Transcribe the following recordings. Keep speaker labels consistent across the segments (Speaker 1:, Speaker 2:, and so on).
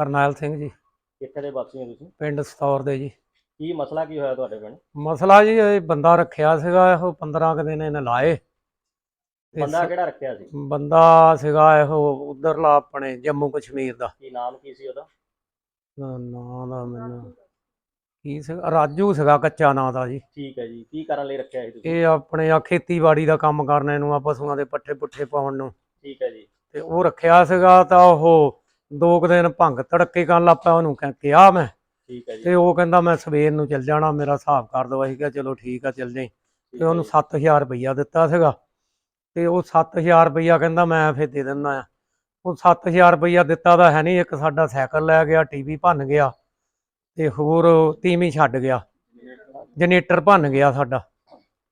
Speaker 1: ਕਰਨੈਲ ਸਿੰਘ ਜੀ।
Speaker 2: ਕਿੱਥੇ ਦੇ ਵਾਸੀ ਹੋ ਤੁਸੀਂ?
Speaker 1: ਪਿੰਡ ਸਤੌਰ ਦੇ ਜੀ।
Speaker 2: ਕੀ ਮਸਲਾ ਕੀ ਹੋਇਆ ਤੁਹਾਡੇ ਪਿੰਡ?
Speaker 1: ਮਸਲਾ ਜੀ ਇਹ ਬੰਦਾ ਰੱਖਿਆ ਸੀਗਾ ਇਹੋ 15 ਕੁ ਦਿਨ ਇਹਨੇ ਲਾਏ। ਤੇ
Speaker 2: ਬੰਦਾ ਕਿਹੜਾ ਰੱਖਿਆ ਸੀ?
Speaker 1: ਬੰਦਾ ਸੀਗਾ ਇਹੋ ਉਧਰਲਾ ਆਪਣੇ ਜੰਮੂ ਕਸ਼ਮੀਰ ਦਾ।
Speaker 2: ਕੀ ਨਾਮ ਕੀ ਸੀ ਉਹਦਾ?
Speaker 1: ਨਾਂ ਦਾ ਮੈਨੂੰ ਕੀ ਸੀਗਾ ਰਾਜੂ ਸੀਗਾ ਕੱਚਾ ਨਾਂ ਦਾ ਜੀ।
Speaker 2: ਠੀਕ ਹੈ ਜੀ ਕੀ ਕਰਨ ਲਈ ਰੱਖਿਆ ਸੀ ਤੁਸੀਂ?
Speaker 1: ਇਹ ਆਪਣੇ ਆ ਖੇਤੀਬਾੜੀ ਦਾ ਕੰਮ ਕਰਨੇ ਨੂੰ ਆ ਪਸ਼ੂਆਂ ਦੇ ਪੱਠੇ ਪੁੱਠੇ ਪਾਉਣ ਨੂੰ।
Speaker 2: ਠੀਕ ਹੈ ਜੀ।
Speaker 1: ਤੇ ਉਹ ਰੱਖਿਆ ਸੀਗਾ ਤਾਂ ਉਹ ਦੋ ਕੁ ਦਿਨ ਭੰਗ ਤੜਕੇ ਕਰਨ ਲੱਗ ਪਿਆ ਉਹਨੂੰ ਕਹਿ- ਕਿਹਾ ਮੈਂ।
Speaker 2: ਠੀਕ ਹੈ ਜੀ।
Speaker 1: ਤੇ ਉਹ ਕਹਿੰਦਾ ਮੈਂ ਸਵੇਰ ਨੂੰ ਚੱਲ ਜਾਣਾ ਮੇਰਾ ਹਿਸਾਬ ਕਰ ਦੋ ਅਸੀਂ ਕਿਹਾ ਚਲੋ ਠੀਕ ਆ ਚੱਲ ਜਾਈ। ਤੇ ਉਹਨੂੰ
Speaker 2: ਜੀ,
Speaker 1: 7000 ਰੁਪਈਆ ਦਿੱਤਾ ਸੀਗਾ। ਤੇ ਉਹ 7000 ਰੁਪਈਆ ਕਹਿੰਦਾ ਮੈਂ ਫੇਰ ਦੇ ਦਿੰਦਾ ਆ। ਉਹ 7000 ਰੁਪਈਆ ਦਿੱਤਾ ਤਾਂ ਹੈ ਨਹੀਂ ਇੱਕ ਸਾਡਾ ਸਾਈਕਲ ਲੈ ਗਿਆ ਟੀਵੀ ਭੰਨ ਗਿਆ। ਤੇ ਹੋਰ ਤੀਵੀਂ ਛੱਡ ਗਿਆ। ਜਨਰੇਟਰ ਭੰਨ ਗਿਆ ਸਾਡਾ।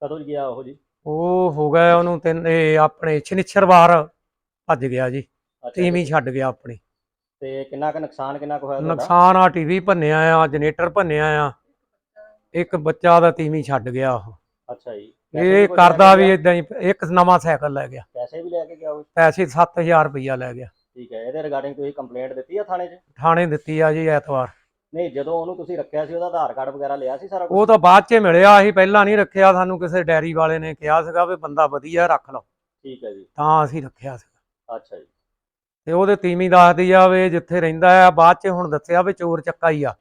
Speaker 2: ਕਦੋਂ ਗਿਆ ਉਹ ਜੀ?
Speaker 1: ਉਹ ਹੋ ਗਿਆ ਉਹਨੂੰ ਤਿੰਨ ਇਹ ਆਪਣੇ ਸ਼ਨੀਚਰਵਾਰ ਭੱਜ ਗਿਆ ਜੀ। ਤੀਵੀਂ। ਛੱਡ ਗਿਆ ਆਪਣੀ।
Speaker 2: ਤੇ ਕਿੰਨਾ ਕੁ ਨੁਕਸਾਨ ਕਿੰਨਾ ਕੁ ਹੋਇਆ ਤੁਹਾਡਾ?
Speaker 1: ਨੁਕਸਾਨ ਆ ਟੀਵੀ ਭੰਨਿਆ ਆ ਜਨਰੇਟਰ ਭੰਨਿਆ ਆ। ਇੱਕ ਬੱਚਾ ਦਾ ਤੀਵੀਂ ਛੱਡ ਗਿਆ ਉਹ।
Speaker 2: ਅੱਛਾ ਜੀ। ਪੈਸੇ ਵੀ
Speaker 1: ਇਹ
Speaker 2: ਕੋਈ ਲੈ
Speaker 1: ਕਰਦਾ
Speaker 2: ਕੇ
Speaker 1: ਵੀ
Speaker 2: ਗਿਆ?
Speaker 1: ਇਦਾਂ ਹੀ ਇੱਕ ਨਵਾਂ ਸਾਈਕਲ ਲੈ ਗਿਆ।
Speaker 2: ਪੈਸੇ ਵੀ ਲੈ ਕੇ ਗਿਆ ਉਹ?
Speaker 1: ਪੈਸੇ 7000 ਰੁਪਈਆ ਲੈ ਗਿਆ।
Speaker 2: ਠੀਕ ਹੈ ਇਹਦੇ ਰਿਗਾਰਡਿੰਗ ਤੁਸੀਂ ਕੰਪਲੇਂਟ ਦਿੱਤੀ ਆ ਥਾਣੇ 'ਚ?
Speaker 1: ਥਾਣੇ ਦਿੱਤੀ ਆ ਜੀ ਐਤਵਾਰ।
Speaker 2: ਨਹੀਂ ਜਦੋਂ ਉਹਨੂੰ ਤੁਸੀਂ ਰੱਖਿਆ ਸੀ ਉਹਦਾ ਆਧਾਰ ਕਾਰਡ ਵਗੈਰਾ ਲਿਆ ਸੀ ਸਾਰਾ ਕੁਛ?
Speaker 1: ਉਹ ਤਾਂ ਬਾਅਦ 'ਚ ਮਿਲਿਆ ਅਸੀਂ ਪਹਿਲਾਂ ਨਹੀਂ ਰੱਖਿਆ ਸਾਨੂੰ ਕਿਸੇ ਡੈਰੀ ਵਾਲੇ ਨੇ ਕਿਹਾ ਸੀਗਾ ਵੀ ਬੰਦਾ ਵਧੀਆ ਰੱਖ ਲਓ।
Speaker 2: ਠੀਕ ਹੈ ਜੀ।
Speaker 1: ਤਾਂ ਅਸੀਂ ਰੱਖਿਆ ਸੀ।
Speaker 2: ਅੱਛਾ ਜੀ।
Speaker 1: ਤੇ ਉਹਦੇ ਤੀਵੀਂ ਦੱਸਦੀ ਆ ਵੀ ਜਿੱਥੇ ਰਹਿੰਦਾ ਆ ਬਾਅਦ 'ਚ ਹੁਣ ਦੱਸਿਆ ਵੀ ਚੋਰ ਚੱਕਾ ਹੀ ਆ।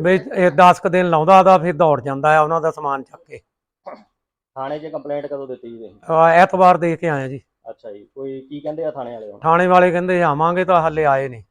Speaker 1: ਵੀ ਇਹ 10 ਕੁ ਦਿਨ ਲਾਉਂਦਾ ਤਾਂ ਫਿਰ ਦੌੜ ਜਾਂਦਾ ਆ ਉਹਨਾਂ ਦਾ ਸਮਾਨ ਚੱਕ ਕੇ।
Speaker 2: ਥਾਣੇ 'ਚ ਕੰਪਲੇਂਟ ਕਦੋਂ ਦਿੱਤੀ ਸੀ ਤੁਸੀਂ?
Speaker 1: ਐਤਵਾਰ ਦੇ ਕੇ ਆਏ ਜੀ।
Speaker 2: ਅੱਛਾ ਜੀ ਕੋਈ ਕੀ ਕਹਿੰਦੇ ਆ ਥਾਣੇ ਵਾਲੇ ਹੁਣ?
Speaker 1: ਥਾਣੇ ਵਾਲੇ ਕਹਿੰਦੇ ਆਵਾਂਗੇ ਤਾਂ ਹੱਲੇ ਆਏ ਨਹੀਂ